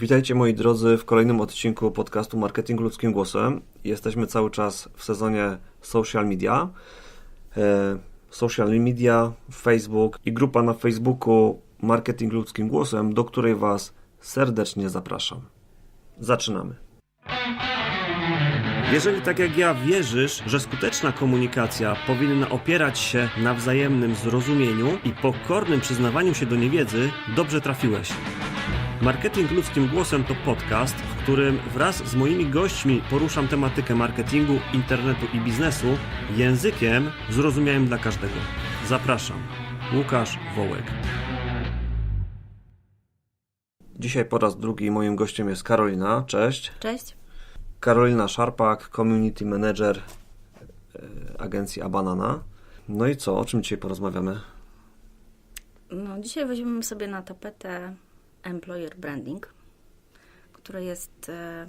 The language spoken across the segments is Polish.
Witajcie moi drodzy w kolejnym odcinku podcastu Marketing Ludzkim Głosem. Jesteśmy cały czas w sezonie social media. E, social media, Facebook i grupa na Facebooku Marketing Ludzkim Głosem, do której Was serdecznie zapraszam. Zaczynamy. Jeżeli tak jak ja wierzysz, że skuteczna komunikacja powinna opierać się na wzajemnym zrozumieniu i pokornym przyznawaniu się do niewiedzy, dobrze trafiłeś. Marketing ludzkim głosem to podcast, w którym wraz z moimi gośćmi poruszam tematykę marketingu, internetu i biznesu językiem zrozumiałym dla każdego. Zapraszam. Łukasz Wołek. Dzisiaj po raz drugi moim gościem jest Karolina. Cześć. Cześć. Karolina Szarpak, Community Manager e, agencji Abanana. No i co, o czym dzisiaj porozmawiamy? No, dzisiaj weźmiemy sobie na tapetę employer branding, który jest e,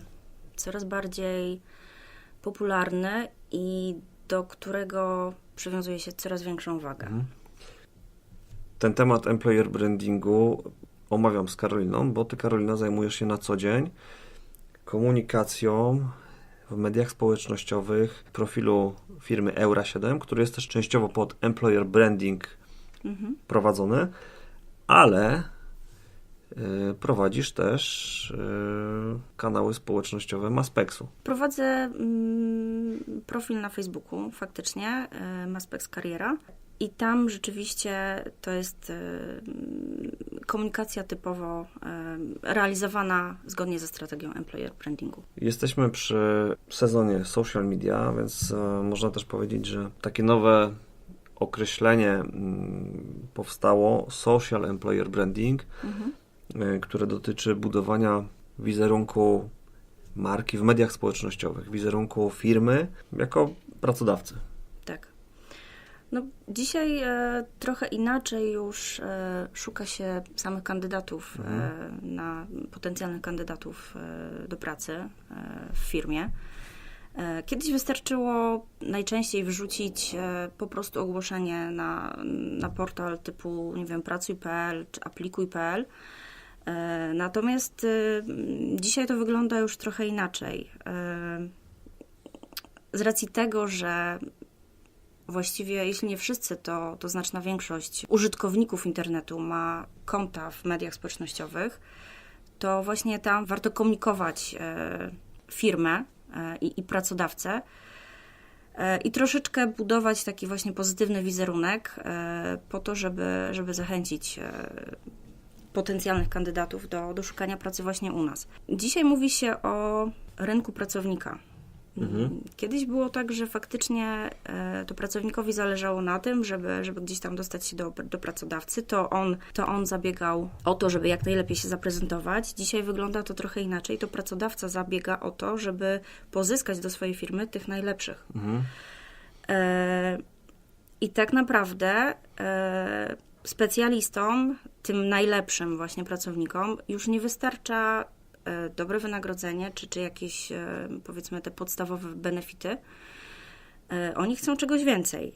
coraz bardziej popularny i do którego przywiązuje się coraz większą wagę. Mhm. Ten temat employer brandingu omawiam z Karoliną, bo ty Karolina zajmujesz się na co dzień komunikacją w mediach społecznościowych profilu firmy Eura7, który jest też częściowo pod employer branding Mhm. prowadzony, ale prowadzisz też y, kanały społecznościowe Maspexu. Prowadzę mm, profil na Facebooku, faktycznie, y, Maspex Kariera. I tam rzeczywiście to jest komunikacja typowo realizowana zgodnie ze strategią employer brandingu. Jesteśmy przy sezonie social media, więc e, można też powiedzieć, że takie nowe określenie mm, powstało social employer branding, Mhm. E, które dotyczy budowania wizerunku marki w mediach społecznościowych, wizerunku firmy jako pracodawcy. Tak. No, dzisiaj e, trochę inaczej już e, szuka się samych kandydatów e, na potencjalnych kandydatów e, do pracy e, w firmie. E, Kiedyś wystarczyło najczęściej wrzucić e, po prostu ogłoszenie na, na portal typu, nie wiem, pracuj.pl czy aplikuj.pl. E, Natomiast e, dzisiaj to wygląda już trochę inaczej. E, Z racji tego, że właściwie, jeśli nie wszyscy, to, to znaczna większość użytkowników internetu ma konta w mediach społecznościowych, to właśnie tam warto komunikować e, firmę i, i pracodawcę i troszeczkę budować taki właśnie pozytywny wizerunek po to, żeby, żeby zachęcić potencjalnych kandydatów do, do szukania pracy właśnie u nas. Dzisiaj mówi się o rynku pracownika. Mhm. Kiedyś było tak, że faktycznie e, to pracownikowi zależało na tym, żeby, żeby gdzieś tam dostać się do, do pracodawcy, to on, to on zabiegał o to, żeby jak najlepiej się zaprezentować. Dzisiaj wygląda to trochę inaczej. To pracodawca zabiega o to, żeby pozyskać do swojej firmy tych najlepszych. Mhm. E, I tak naprawdę e, specjalistom, tym najlepszym właśnie pracownikom, już nie wystarcza e, dobre wynagrodzenie, czy, czy jakieś e, powiedzmy te podstawowe benefity. E, Oni chcą czegoś więcej.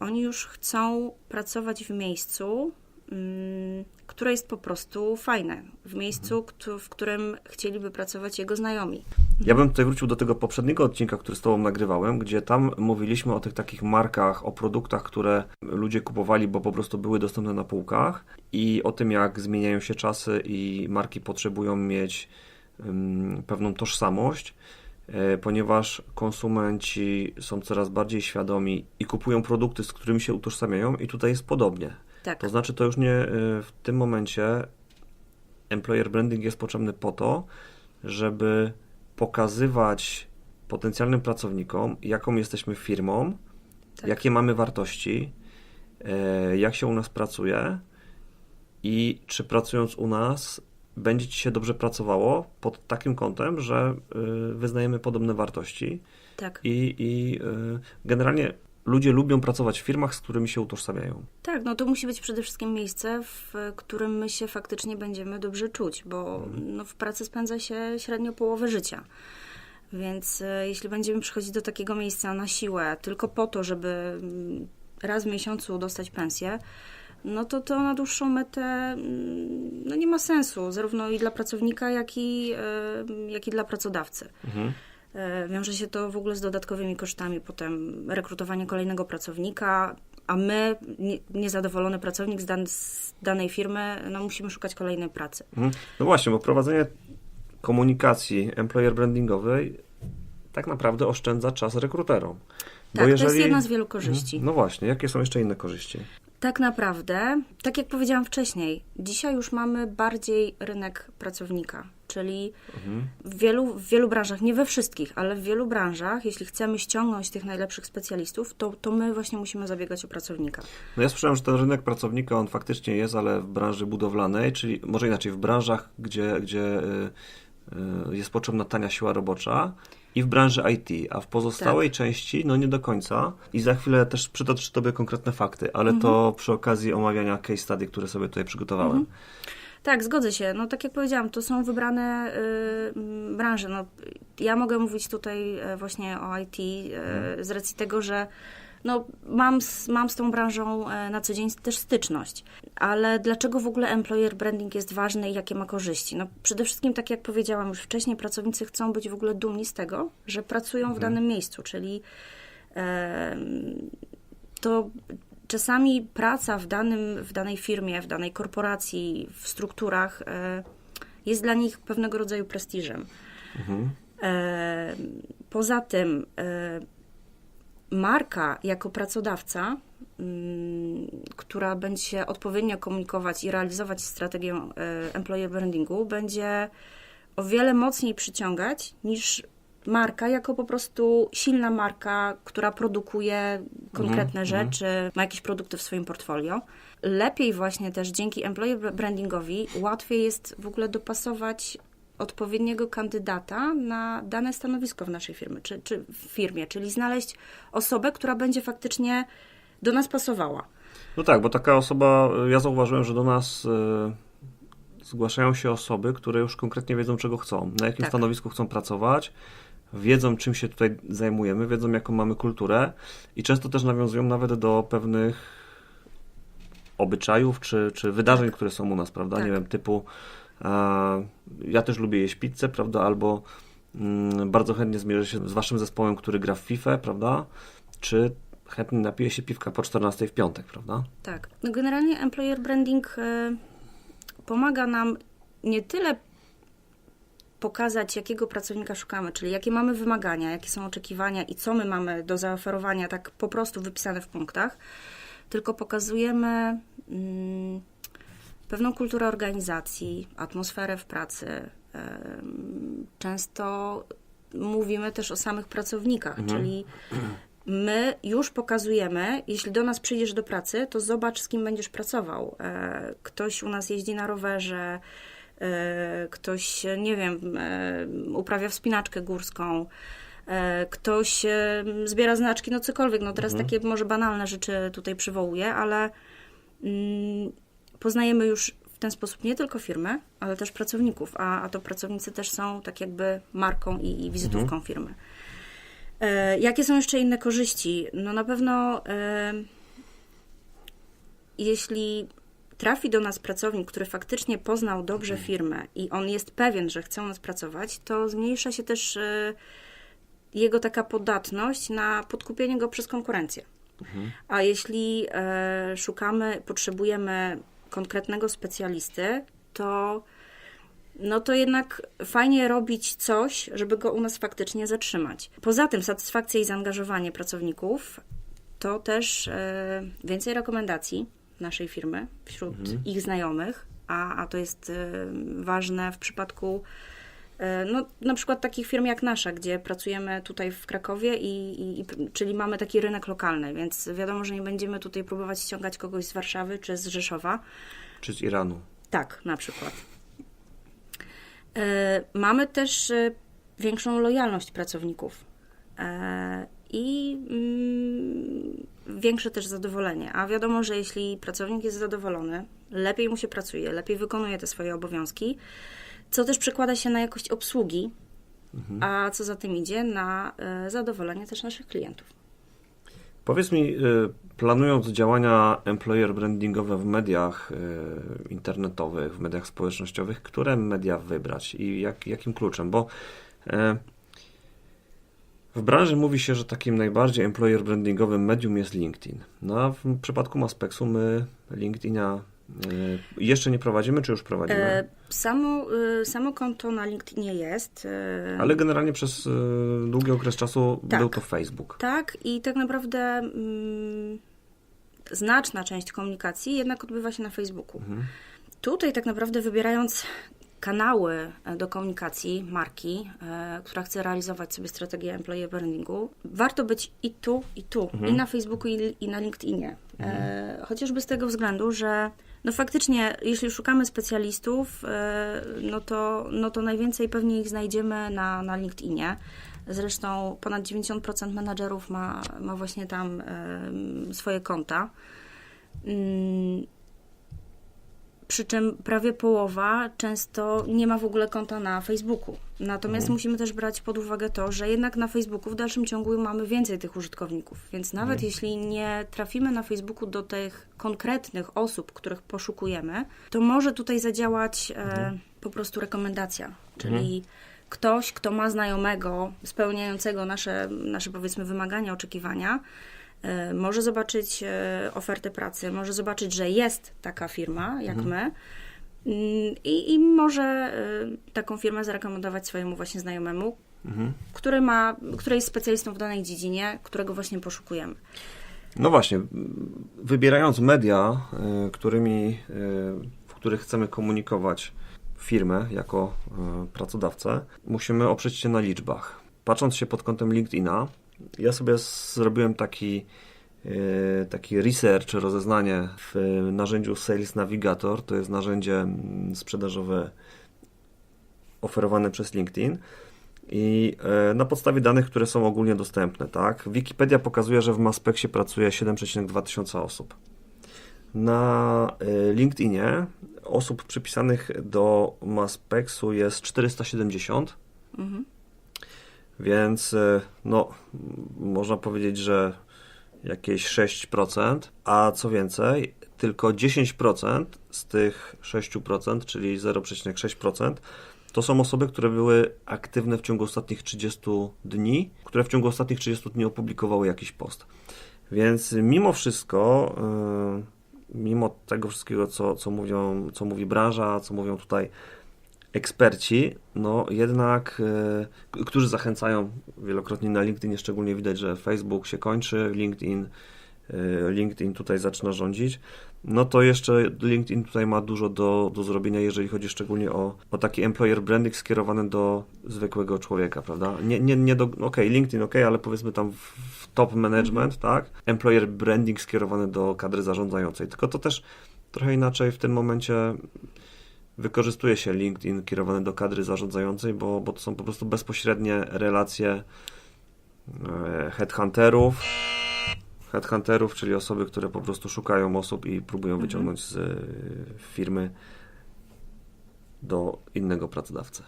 Oni już chcą pracować w miejscu, mm, które jest po prostu fajne, w miejscu, w którym chcieliby pracować jego znajomi. Ja bym tutaj wrócił do tego poprzedniego odcinka, który z Tobą nagrywałem, gdzie tam mówiliśmy o tych takich markach, o produktach, które ludzie kupowali, bo po prostu były dostępne na półkach i o tym, jak zmieniają się czasy i marki potrzebują mieć ym, pewną tożsamość, e, ponieważ konsumenci są coraz bardziej świadomi i kupują produkty, z którymi się utożsamiają i tutaj jest podobnie. Tak. To znaczy, to już nie y, w tym momencie employer branding jest potrzebny po to, żeby pokazywać potencjalnym pracownikom, jaką jesteśmy firmą, Tak. jakie mamy wartości, e, jak się u nas pracuje i czy pracując u nas będzie Ci się dobrze pracowało pod takim kątem, że y, wyznajemy podobne wartości Tak. i, i y, generalnie ludzie lubią pracować w firmach, z którymi się utożsamiają. Tak, no to musi być przede wszystkim miejsce, w którym my się faktycznie będziemy dobrze czuć, bo no, w pracy spędza się średnio połowę życia. Więc e, jeśli będziemy przychodzić do takiego miejsca na siłę, tylko po to, żeby mm, raz w miesiącu dostać pensję, no to to na dłuższą metę mm, no nie ma sensu, zarówno i dla pracownika, jak i, e, jak i dla pracodawcy. Mhm. E, Wiąże się to w ogóle z dodatkowymi kosztami, potem rekrutowanie kolejnego pracownika, a my, nie- niezadowolony pracownik z, dan- z danej firmy, no musimy szukać kolejnej pracy. Mhm. No właśnie, bo prowadzenie komunikacji employer brandingowej tak naprawdę oszczędza czas rekruterom. Bo Tak, to jest jedna z wielu korzyści. Mhm. No właśnie, jakie są jeszcze inne korzyści? Tak naprawdę, tak jak powiedziałam wcześniej, dzisiaj już mamy bardziej rynek pracownika, czyli w, wielu, w wielu branżach, nie we wszystkich, ale w wielu branżach, jeśli chcemy ściągnąć tych najlepszych specjalistów, to, to my właśnie musimy zabiegać o pracownika. No ja słyszałem, że ten rynek pracownika, on faktycznie jest, ale w branży budowlanej, czyli może inaczej, w branżach, gdzie, gdzie y, y, jest potrzebna tania siła robocza i w branży IT, a w pozostałej części, no nie do końca. I za chwilę też przytoczę Tobie konkretne fakty, ale to przy okazji omawiania case study, które sobie tutaj przygotowałem. Tak, zgodzę się. No tak jak powiedziałam, to są wybrane y, branże. No, ja mogę mówić tutaj e, właśnie o IT e, z racji tego, że no, mam, z, mam z tą branżą e, na co dzień też styczność. Ale dlaczego w ogóle employer branding jest ważny i jakie ma korzyści? No przede wszystkim, tak jak powiedziałam już wcześniej, pracownicy chcą być w ogóle dumni z tego, że pracują w danym miejscu, czyli to czasami praca w, danym, w danej firmie, w danej korporacji, w strukturach e, jest dla nich pewnego rodzaju prestiżem. E, poza tym e, marka jako pracodawca, mm, która będzie się odpowiednio komunikować i realizować strategię employer brandingu, będzie o wiele mocniej przyciągać niż marka jako po prostu silna marka, która produkuje konkretne rzeczy, ma jakieś produkty w swoim portfolio. Lepiej właśnie też dzięki employer brandingowi łatwiej jest w ogóle dopasować odpowiedniego kandydata na dane stanowisko w naszej firmie, czy, czy w firmie, czyli znaleźć osobę, która będzie faktycznie do nas pasowała. No tak, bo taka osoba, ja zauważyłem, że do nas y, zgłaszają się osoby, które już konkretnie wiedzą, czego chcą, na jakim Tak. stanowisku chcą pracować, wiedzą, czym się tutaj zajmujemy, wiedzą, jaką mamy kulturę i często też nawiązują nawet do pewnych obyczajów czy, czy wydarzeń, które są u nas, prawda? Tak. Nie wiem, typu e, ja też lubię jeść pizzę, prawda? Albo mm, bardzo chętnie zmierzę się z waszym zespołem, który gra w FIFA, prawda? Czy chętnie napije się piwka po 14 w piątek, prawda? Tak. No generalnie employer branding e, pomaga nam nie tyle pokazać, jakiego pracownika szukamy, czyli jakie mamy wymagania, jakie są oczekiwania i co my mamy do zaoferowania, tak po prostu wypisane w punktach, tylko pokazujemy mm, pewną kulturę organizacji, atmosferę w pracy. Często mówimy też o samych pracownikach, czyli my już pokazujemy, jeśli do nas przyjdziesz do pracy, to zobacz, z kim będziesz pracował. E, Ktoś u nas jeździ na rowerze, ktoś, nie wiem, e, uprawia wspinaczkę górską, e, ktoś e, zbiera znaczki, no cokolwiek. No teraz takie może banalne rzeczy tutaj przywołuję, ale mm, poznajemy już w ten sposób nie tylko firmę, ale też pracowników, a, a to pracownicy też są tak jakby marką i, i wizytówką firmy. E, Jakie są jeszcze inne korzyści? No na pewno e, jeśli trafi do nas pracownik, który faktycznie poznał dobrze firmę i on jest pewien, że chce u nas pracować, to zmniejsza się też e, jego taka podatność na podkupienie go przez konkurencję. A jeśli e, szukamy, potrzebujemy konkretnego specjalisty, to no to jednak fajnie robić coś, żeby go u nas faktycznie zatrzymać. Poza tym satysfakcja i zaangażowanie pracowników to też e, więcej rekomendacji naszej firmy wśród ich znajomych, a, a to jest e, ważne w przypadku e, no, na przykład takich firm jak nasza, gdzie pracujemy tutaj w Krakowie, i, i, czyli mamy taki rynek lokalny, więc wiadomo, że nie będziemy tutaj próbować ściągać kogoś z Warszawy czy z Rzeszowa, Czy z Iranu? tak, na przykład. E, Mamy też większą lojalność pracowników i mm, większe też zadowolenie. A wiadomo, że jeśli pracownik jest zadowolony, lepiej mu się pracuje, lepiej wykonuje te swoje obowiązki, co też przekłada się na jakość obsługi, a co za tym idzie, na e, zadowolenie też naszych klientów. Powiedz mi, y, planując działania employer brandingowe w mediach y, internetowych, w mediach społecznościowych, które media wybrać i jak, jakim kluczem? Bo y, w branży mówi się, że takim najbardziej employer brandingowym medium jest LinkedIn. No a w przypadku Maspexu my LinkedIna y, jeszcze nie prowadzimy, czy już prowadzimy? E, samo, y, samo konto na LinkedInie jest. e, Ale generalnie przez długi okres czasu Tak. był to Facebook. Tak, i tak naprawdę mm, znaczna część komunikacji jednak odbywa się na Facebooku. Mhm. Tutaj tak naprawdę wybierając kanały e, do komunikacji marki, e, która chce realizować sobie strategię employee brandingu, warto być i tu, i tu, i na Facebooku, i, i na LinkedInie. E, chociażby z tego względu, że no faktycznie, jeśli szukamy specjalistów, no to, no to najwięcej pewnie ich znajdziemy na, na LinkedInie. Zresztą ponad 90% menadżerów ma, ma właśnie tam swoje konta. Przy czym prawie połowa często nie ma w ogóle konta na Facebooku. Natomiast musimy też brać pod uwagę to, że jednak na Facebooku w dalszym ciągu mamy więcej tych użytkowników. Więc nawet jeśli nie trafimy na Facebooku do tych konkretnych osób, których poszukujemy, to może tutaj zadziałać e, po prostu rekomendacja. Czyli ktoś, kto ma znajomego spełniającego nasze, nasze powiedzmy wymagania, oczekiwania, może zobaczyć e, ofertę pracy, może zobaczyć, że jest taka firma jak my mm, i, i może e, taką firmę zarekomendować swojemu właśnie znajomemu, który, ma, który jest specjalistą w danej dziedzinie, którego właśnie poszukujemy. No właśnie, wybierając media, którymi, w których chcemy komunikować firmę jako pracodawcę, musimy oprzeć się na liczbach. Patrząc się pod kątem LinkedIna, ja sobie zrobiłem taki, y, taki research, rozeznanie w narzędziu Sales Navigator. To jest narzędzie mm, sprzedażowe oferowane przez LinkedIn. I e, na podstawie danych, które są ogólnie dostępne, tak? Wikipedia pokazuje, że w Maspexie pracuje 7,2 tysiąca osób. Na e, LinkedInie osób przypisanych do Maspexu jest 470, Mhm. Więc e, no, można powiedzieć, że jakieś 6%, a co więcej, tylko 10% z tych 6%, czyli 0,6%, to są osoby, które były aktywne w ciągu ostatnich 30 dni, które w ciągu ostatnich 30 dni opublikowały jakiś post. Więc mimo wszystko, yy, mimo tego wszystkiego, co, co, mówią, co mówi branża, co mówią tutaj eksperci, no jednak, yy, którzy zachęcają wielokrotnie na LinkedInie, szczególnie widać, że Facebook się kończy, LinkedIn, yy, LinkedIn tutaj zaczyna rządzić, no to jeszcze LinkedIn tutaj ma dużo do, do zrobienia, jeżeli chodzi szczególnie o, o taki employer branding skierowany do zwykłego człowieka, prawda? Nie, nie, nie do, okej, LinkedIn ok, ale powiedzmy tam w, w top management, tak? Employer branding skierowany do kadry zarządzającej, tylko to też trochę inaczej w tym momencie wykorzystuje się LinkedIn kierowany do kadry zarządzającej, bo, bo to są po prostu bezpośrednie relacje e, headhunterów, headhunterów, czyli osoby, które po prostu szukają osób i próbują wyciągnąć z e, firmy do innego pracodawcy.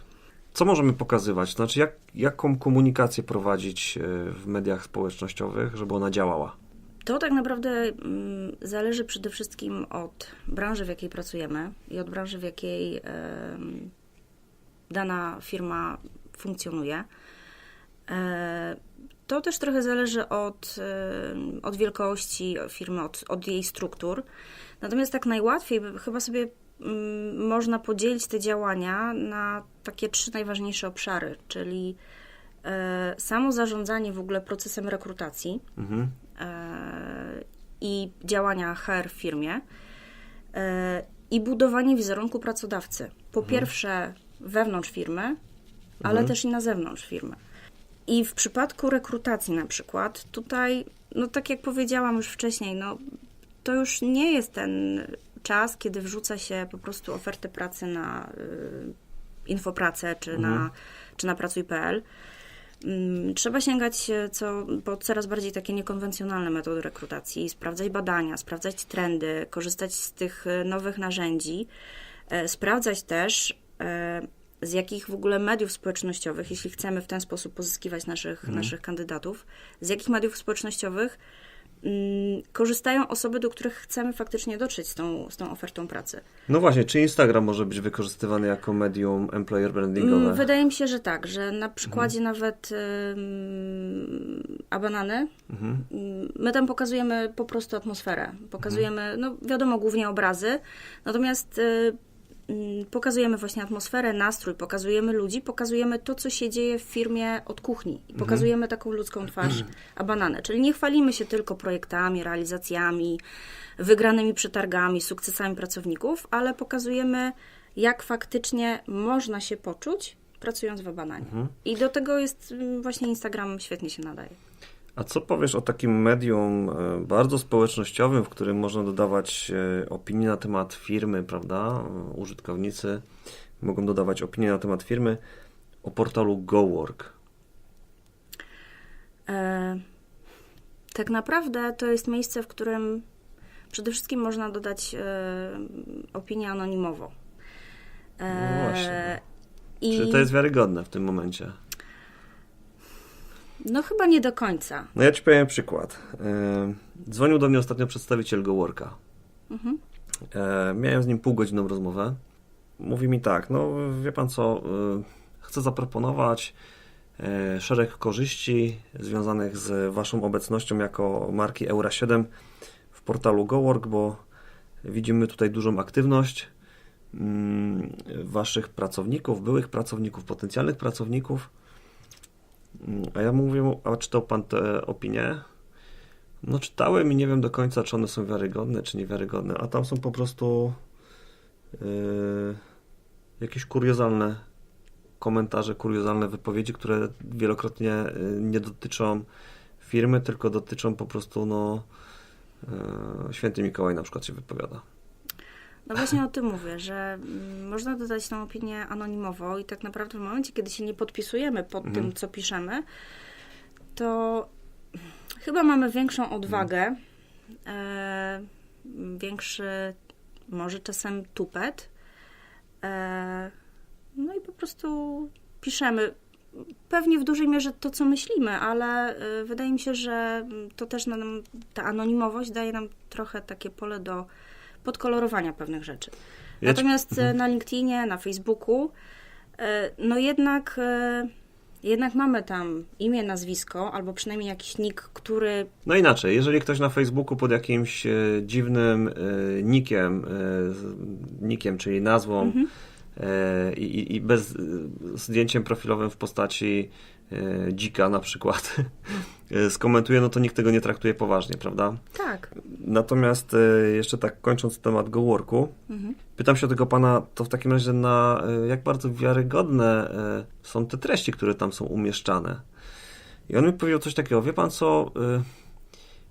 Co możemy pokazywać? Znaczy, jak, jaką komunikację prowadzić e, w mediach społecznościowych, żeby ona działała? To tak naprawdę mm, zależy przede wszystkim od branży, w jakiej pracujemy i od branży, w jakiej dana firma funkcjonuje. E, To też trochę zależy od, od wielkości firmy, od, od jej struktur. Natomiast tak najłatwiej chyba sobie mm, można podzielić te działania na takie trzy najważniejsze obszary, czyli e, samo zarządzanie w ogóle procesem rekrutacji, Mhm. I działania HR w firmie e, i budowanie wizerunku pracodawcy. Po pierwsze wewnątrz firmy, ale też i na zewnątrz firmy. I w przypadku rekrutacji na przykład, tutaj, no tak jak powiedziałam już wcześniej, no to już nie jest ten czas, kiedy wrzuca się po prostu ofertę pracy na y, infopracę czy, na, czy na pracuj.pl. Mm, Trzeba sięgać e, co, po coraz bardziej takie niekonwencjonalne metody rekrutacji, sprawdzać badania, sprawdzać trendy, korzystać z tych e, nowych narzędzi, e, sprawdzać też z jakich w ogóle mediów społecznościowych, jeśli chcemy w ten sposób pozyskiwać naszych, naszych kandydatów, z jakich mediów społecznościowych mm, korzystają osoby, do których chcemy faktycznie dotrzeć z tą, z tą ofertą pracy. No właśnie, czy Instagram może być wykorzystywany jako medium employer brandingowe? Mm, Wydaje mi się, że tak, że na przykładzie nawet ym, Abanany Mhm. ym, my tam pokazujemy po prostu atmosferę. Pokazujemy, no wiadomo, głównie obrazy, natomiast y, pokazujemy właśnie atmosferę, nastrój, pokazujemy ludzi, pokazujemy to, co się dzieje w firmie od kuchni i pokazujemy taką ludzką twarz Abanany. Czyli nie chwalimy się tylko projektami, realizacjami, wygranymi przetargami, sukcesami pracowników, ale pokazujemy, jak faktycznie można się poczuć pracując w Abananie. I do tego jest mm, właśnie Instagram świetnie się nadaje. A co powiesz o takim medium e, bardzo społecznościowym, w którym można dodawać e, opinie na temat firmy, prawda? E, Użytkownicy mogą dodawać opinie na temat firmy o portalu GoWork. E, tak naprawdę to jest miejsce, w którym przede wszystkim można dodać e, opinię anonimowo. E, No właśnie. I Czy to jest wiarygodne w tym momencie? No chyba nie do końca. No ja Ci powiem przykład. E, Dzwonił do mnie ostatnio przedstawiciel GoWorka. Mhm. E, Miałem z nim półgodzinną rozmowę. Mówi mi tak, no wie Pan co, e, chcę zaproponować szereg korzyści związanych z Waszą obecnością jako marki Eura 7 w portalu GoWork, bo widzimy tutaj dużą aktywność mm, Waszych pracowników, byłych pracowników, potencjalnych pracowników. A ja mówię, a czytał Pan te opinie? No czytałem i nie wiem do końca, czy one są wiarygodne, czy niewiarygodne, a tam są po prostu yy, jakieś kuriozalne komentarze, kuriozalne wypowiedzi, które wielokrotnie yy, nie dotyczą firmy, tylko dotyczą po prostu, no, yy, Święty Mikołaj na przykład się wypowiada. No właśnie o tym mówię, że mm, można dodać tą opinię anonimowo i tak naprawdę w momencie, kiedy się nie podpisujemy pod Mhm. tym, co piszemy, to chyba mamy większą odwagę, e, większy może czasem tupet. E, no i po prostu piszemy. Pewnie w dużej mierze to, co myślimy, ale e, wydaje mi się, że to też nam, ta anonimowość daje nam trochę takie pole do podkolorowania pewnych rzeczy. Ja Natomiast e, na LinkedInie, na Facebooku, e, no jednak, e, jednak mamy tam imię, nazwisko, albo przynajmniej jakiś nick, który No inaczej, jeżeli ktoś na Facebooku pod jakimś dziwnym nickiem, nickiem, czyli nazwą Mhm. i, i- bez zdjęciem profilowym w postaci dzika na przykład e, skomentuje, no to nikt tego nie traktuje poważnie, prawda? tak. Natomiast e, jeszcze tak kończąc temat GoWorku, Mhm. pytam się tego pana, to w takim razie na e, jak bardzo wiarygodne e, są te treści, które tam są umieszczane. I on mi powiedział coś takiego, wie pan co, e,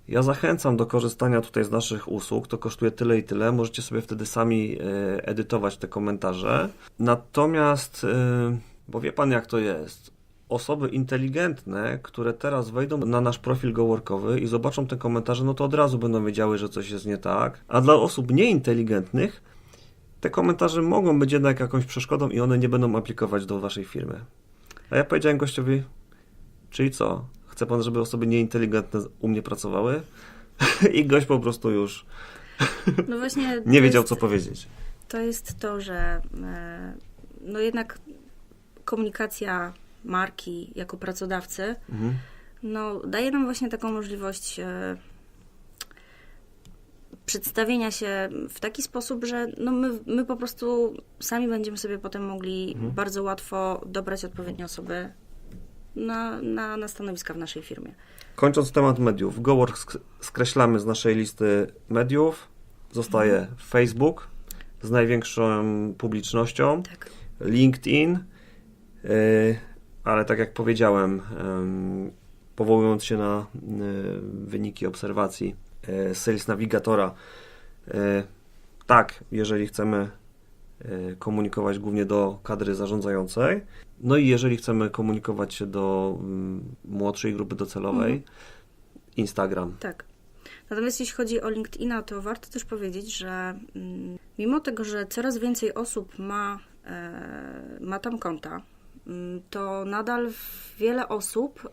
ja zachęcam do korzystania tutaj z naszych usług, to kosztuje tyle i tyle, możecie sobie wtedy sami e, edytować te komentarze. Natomiast, e, bo wie pan jak to jest, osoby inteligentne, które teraz wejdą na nasz profil goworkowy i zobaczą te komentarze, no to od razu będą wiedziały, że coś jest nie tak. A dla osób nieinteligentnych te komentarze mogą być jednak jakąś przeszkodą i one nie będą aplikować do waszej firmy. A ja powiedziałem gościowi, czyli co? Chce pan, żeby osoby nieinteligentne u mnie pracowały? I gość po prostu już No właśnie. nie wiedział, jest, co powiedzieć. To jest to, że e, no jednak komunikacja marki jako pracodawcy Mhm. no, daje nam właśnie taką możliwość e, przedstawienia się w taki sposób, że no my, my po prostu sami będziemy sobie potem mogli Mhm. bardzo łatwo dobrać odpowiednie osoby na, na, na stanowiska w naszej firmie. Kończąc temat mediów, GoWork sk- skreślamy z naszej listy mediów. Zostaje Facebook z największą publicznością, Tak. LinkedIn, yy, ale tak jak powiedziałem, powołując się na yy, wyniki obserwacji yy, Sales Navigatora, yy, tak, jeżeli chcemy komunikować głównie do kadry zarządzającej, no i jeżeli chcemy komunikować się do mm, młodszej grupy docelowej, Mhm. Instagram. Tak. Natomiast jeśli chodzi o LinkedIna, to warto też powiedzieć, że mm, mimo tego, że coraz więcej osób ma, e, ma tam konta, to nadal wiele osób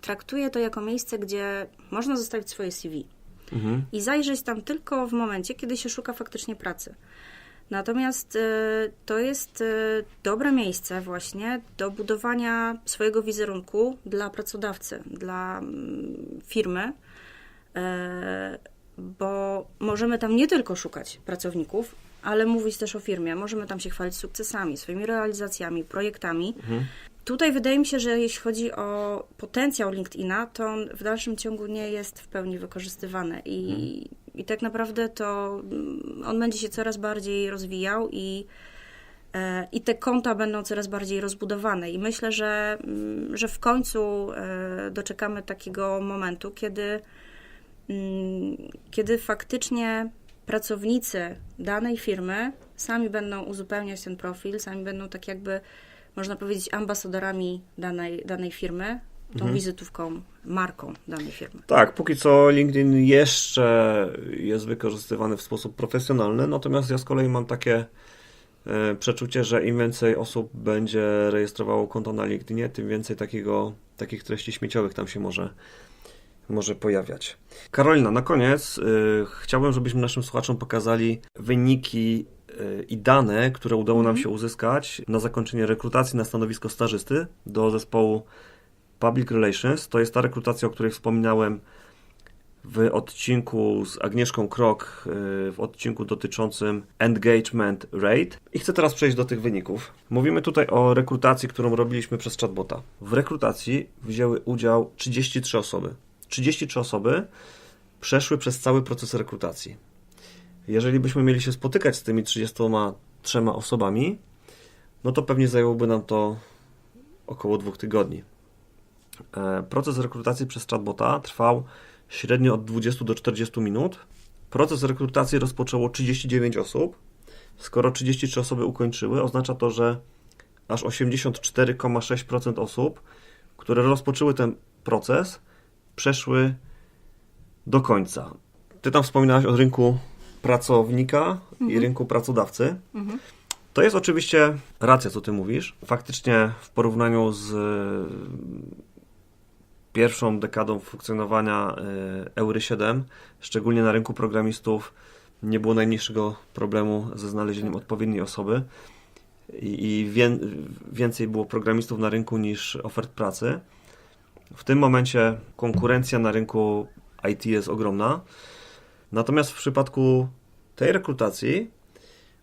traktuje to jako miejsce, gdzie można zostawić swoje CV. Mhm. i zajrzeć tam tylko w momencie, kiedy się szuka faktycznie pracy. Natomiast e, to jest e, dobre miejsce właśnie do budowania swojego wizerunku dla pracodawcy, dla mm, firmy, e, bo możemy tam nie tylko szukać pracowników, ale mówić też o firmie. Możemy tam się chwalić sukcesami, swoimi realizacjami, projektami. Tutaj wydaje mi się, że jeśli chodzi o potencjał LinkedIna, to on w dalszym ciągu nie jest w pełni wykorzystywany i, i tak naprawdę to mm, on będzie się coraz bardziej rozwijał i, e, i te konta będą coraz bardziej rozbudowane. I myślę, że, mm, że w końcu e, doczekamy takiego momentu, kiedy, mm, kiedy faktycznie pracownicy danej firmy sami będą uzupełniać ten profil, sami będą tak jakby, można powiedzieć, ambasadorami danej, danej firmy, tą wizytówką, marką danej firmy. Tak, póki co LinkedIn jeszcze jest wykorzystywany w sposób profesjonalny, natomiast ja z kolei mam takie e, przeczucie, że im więcej osób będzie rejestrowało konto na LinkedInie, tym więcej takiego, takich treści śmieciowych tam się może, może pojawiać. Karolina, na koniec y, chciałbym, żebyśmy naszym słuchaczom pokazali wyniki y, i dane, które udało nam się uzyskać na zakończenie rekrutacji na stanowisko stażysty do zespołu Public Relations. To jest ta rekrutacja, o której wspominałem w odcinku z Agnieszką Krok, y, w odcinku dotyczącym engagement rate. I chcę teraz przejść do tych wyników. Mówimy tutaj o rekrutacji, którą robiliśmy przez chatbota. W rekrutacji wzięły udział 33 osoby. 33 osoby przeszły przez cały proces rekrutacji. Jeżeli byśmy mieli się spotykać z tymi 33 osobami, no to pewnie zajęłoby nam to około dwóch tygodni. E, Proces rekrutacji przez chatbota trwał średnio od 20 do 40 minut. Proces rekrutacji rozpoczęło 39 osób. Skoro 33 osoby ukończyły, oznacza to, że aż 84,6% osób, które rozpoczęły ten proces, przeszły do końca. Ty tam wspominałaś o rynku pracownika i rynku pracodawcy. To jest oczywiście racja, co ty mówisz. Faktycznie w porównaniu z pierwszą dekadą funkcjonowania y, Eury 7, szczególnie na rynku programistów, nie było najmniejszego problemu ze znalezieniem odpowiedniej osoby i, i wię, więcej było programistów na rynku niż ofert pracy. W tym momencie konkurencja na rynku IT jest ogromna. Natomiast w przypadku tej rekrutacji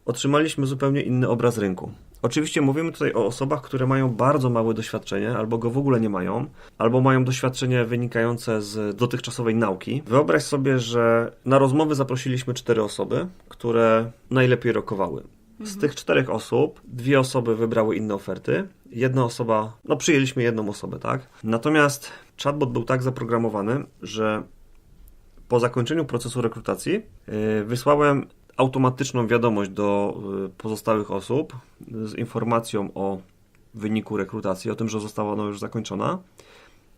otrzymaliśmy zupełnie inny obraz rynku. Oczywiście mówimy tutaj o osobach, które mają bardzo małe doświadczenie, albo go w ogóle nie mają, albo mają doświadczenie wynikające z dotychczasowej nauki. Wyobraź sobie, że na rozmowy zaprosiliśmy cztery osoby, które najlepiej rokowały. Z tych czterech osób, dwie osoby wybrały inne oferty, jedna osoba, no przyjęliśmy jedną osobę, tak? Natomiast chatbot był tak zaprogramowany, że po zakończeniu procesu rekrutacji yy, wysłałem automatyczną wiadomość do y, pozostałych osób z informacją o wyniku rekrutacji, o tym, że została ona już zakończona,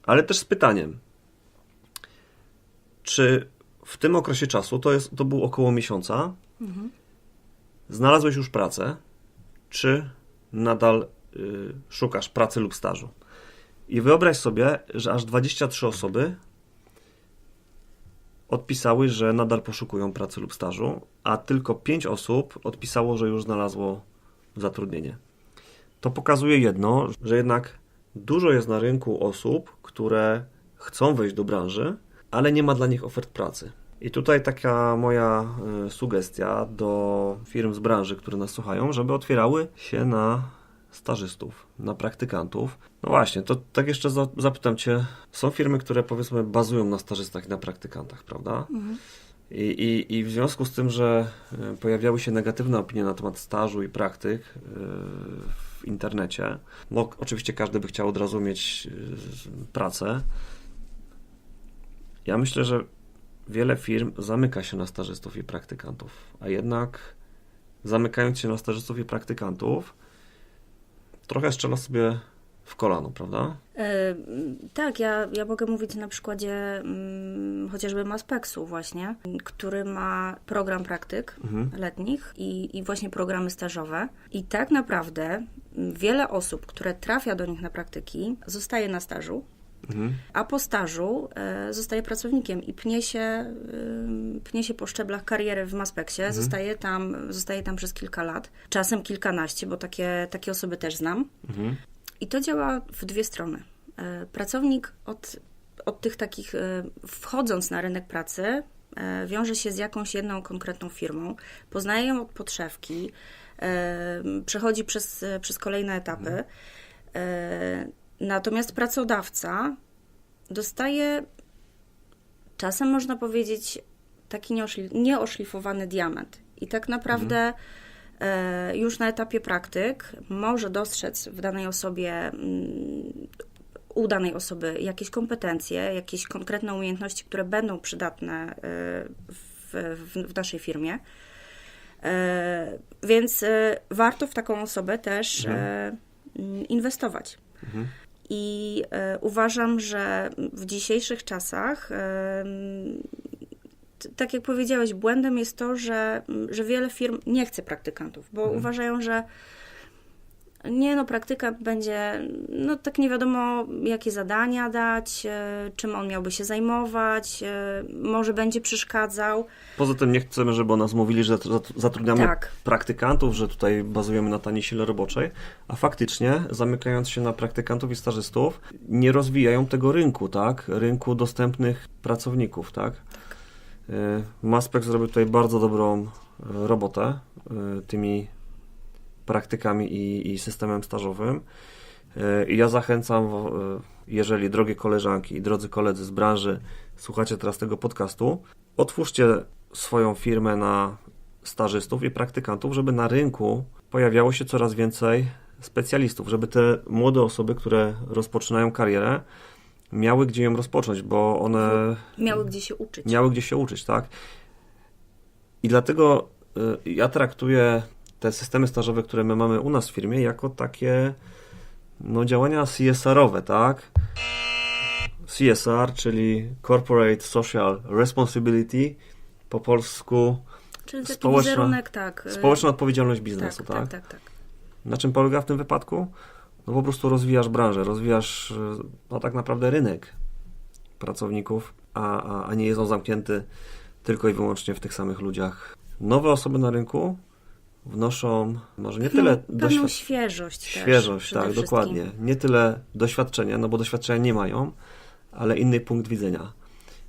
ale też z pytaniem, czy w tym okresie czasu, to, jest, to był około miesiąca, znalazłeś już pracę, czy nadal y, szukasz pracy lub stażu? I wyobraź sobie, że aż 23 osoby odpisały, że nadal poszukują pracy lub stażu, a tylko 5 osób odpisało, że już znalazło zatrudnienie. To pokazuje jedno, że jednak dużo jest na rynku osób, które chcą wejść do branży, ale nie ma dla nich ofert pracy. I tutaj taka moja y, sugestia do firm z branży, które nas słuchają, żeby otwierały się na stażystów, na praktykantów. No właśnie, to tak jeszcze za, zapytam Cię, są firmy, które powiedzmy bazują na stażystach i na praktykantach, prawda? I, i, I w związku z tym, że y, pojawiały się negatywne opinie na temat stażu i praktyk y, w internecie, no oczywiście każdy by chciał od razu mieć pracę. Ja myślę, że wiele firm zamyka się na stażystów i praktykantów, a jednak zamykając się na stażystów i praktykantów, trochę strzela sobie w kolano, prawda? E, Tak, ja, ja mogę mówić na przykładzie mm, chociażby Maspexu właśnie, który ma program praktyk Mhm. letnich i, i właśnie programy stażowe. I tak naprawdę mm, wiele osób, które trafia do nich na praktyki, zostaje na stażu Mhm. a po stażu e, zostaje pracownikiem i pnie się, ym, pnie się po szczeblach kariery w Maspeksie, zostaje, tam, zostaje tam przez kilka lat, czasem kilkanaście, bo takie, takie osoby też znam. Mhm. I to działa w dwie strony. E, Pracownik od, od tych takich, e, wchodząc na rynek pracy, e, wiąże się z jakąś jedną konkretną firmą, poznaje ją od podszewki, e, przechodzi przez, e, przez kolejne etapy. Natomiast pracodawca dostaje czasem można powiedzieć taki nieoszli- nieoszlifowany diament. I tak naprawdę e, już na etapie praktyk może dostrzec w danej osobie, mm, u danej osoby jakieś kompetencje, jakieś konkretne umiejętności, które będą przydatne e, w, w, w naszej firmie. E, Więc warto w taką osobę też e, mm, inwestować. I e, uważam, że w dzisiejszych czasach, e, tak jak powiedziałeś, błędem jest to, że, że wiele firm nie chce praktykantów, bo uważają, że nie no, praktyka będzie, no tak nie wiadomo, jakie zadania dać, e, czym on miałby się zajmować, e, może będzie przeszkadzał. Poza tym nie chcemy, żeby o nas mówili, że zat- zatrudniamy Tak. praktykantów, że tutaj bazujemy na taniej sile roboczej, a faktycznie zamykając się na praktykantów i stażystów, nie rozwijają tego rynku, tak? Rynku dostępnych pracowników, tak? Y, Maspek zrobił tutaj bardzo dobrą robotę tymi praktykami i, i systemem stażowym. Y, I ja zachęcam, y, jeżeli drogie koleżanki i drodzy koledzy z branży słuchacie teraz tego podcastu, otwórzcie swoją firmę na stażystów i praktykantów, żeby na rynku pojawiało się coraz więcej specjalistów, żeby te młode osoby, które rozpoczynają karierę, miały gdzie ją rozpocząć, bo one Miały gdzie się uczyć. miały gdzie się uczyć, tak? I dlatego y, ja traktuję te systemy stażowe, które my mamy u nas w firmie, jako takie no, działania CSR-owe, tak? CSR, czyli Corporate Social Responsibility, po polsku Czyli taki społeczna- wizerunek, tak. społeczna odpowiedzialność biznesu, tak? tak, tak, tak, tak. Na czym polega w tym wypadku? No po prostu rozwijasz branżę, rozwijasz no tak naprawdę rynek pracowników, a, a, a nie jest on zamknięty tylko i wyłącznie w tych samych ludziach. Nowe osoby na rynku wnoszą może nie tyle doświad- świeżość świeżość, tak, wszystkim. dokładnie. Nie tyle doświadczenia, no bo doświadczenia nie mają, ale inny punkt widzenia.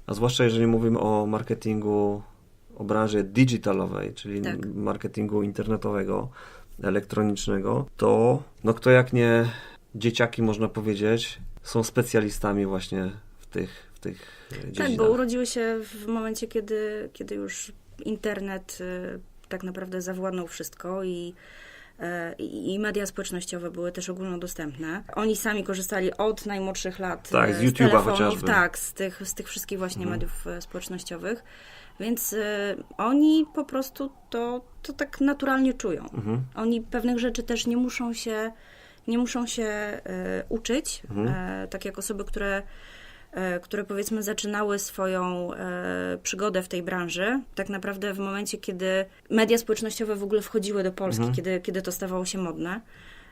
A zwłaszcza jeżeli mówimy o marketingu, o branży digitalowej, czyli Tak. marketingu internetowego, elektronicznego, to no kto jak nie dzieciaki, można powiedzieć, są specjalistami właśnie w tych, w tych e, Tak, dziedzinach. bo urodziły się w momencie, kiedy, kiedy już internet y, tak naprawdę zawładnął wszystko i, e, i i media społecznościowe były też ogólnodostępne. Oni sami korzystali od najmłodszych lat Tak, e, z z YouTube'a telefonów, chociażby. tak, z tych, z tych wszystkich właśnie Mhm. mediów e, społecznościowych. Więc y, oni po prostu to, to tak naturalnie czują. Mhm. Oni pewnych rzeczy też nie muszą się, nie muszą się e, uczyć, Mhm. e, tak jak osoby, które, które powiedzmy zaczynały swoją e, przygodę w tej branży, tak naprawdę w momencie, kiedy media społecznościowe w ogóle wchodziły do Polski, Mhm. kiedy, kiedy to stawało się modne,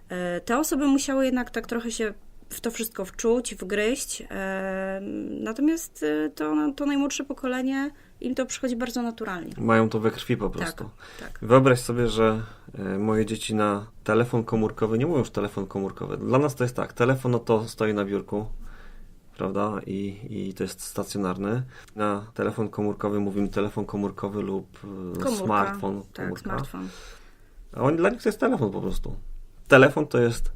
e, te osoby musiały jednak tak trochę się w to wszystko wczuć, wgryźć. E, natomiast e, to, to najmłodsze pokolenie im to przychodzi bardzo naturalnie. Mają to we krwi po prostu. Tak. Wyobraź sobie, że e, moje dzieci na telefon komórkowy, nie mówią już telefon komórkowy. Dla nas to jest tak, telefon no to stoi na biurku, prawda, i, i to jest stacjonarny. Na telefon komórkowy mówimy telefon komórkowy lub e, Komórka, smartfon, Tak, komórka. smartfon. A oni, dla nich to jest telefon po prostu. Telefon to jest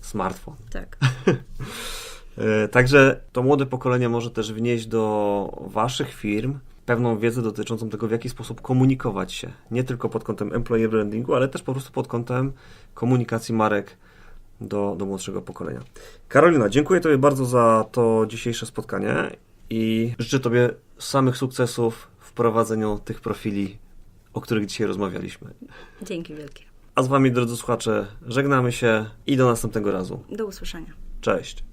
smartfon. Tak. E, Także to młode pokolenie może też wnieść do waszych firm pewną wiedzę dotyczącą tego, w jaki sposób komunikować się. Nie tylko pod kątem employer brandingu, ale też po prostu pod kątem komunikacji marek do, do młodszego pokolenia. Karolina, dziękuję Tobie bardzo za to dzisiejsze spotkanie i życzę Tobie samych sukcesów w prowadzeniu tych profili, o których dzisiaj rozmawialiśmy. Dzięki wielkie. A z Wami, drodzy słuchacze, żegnamy się i do następnego razu. Do usłyszenia. Cześć.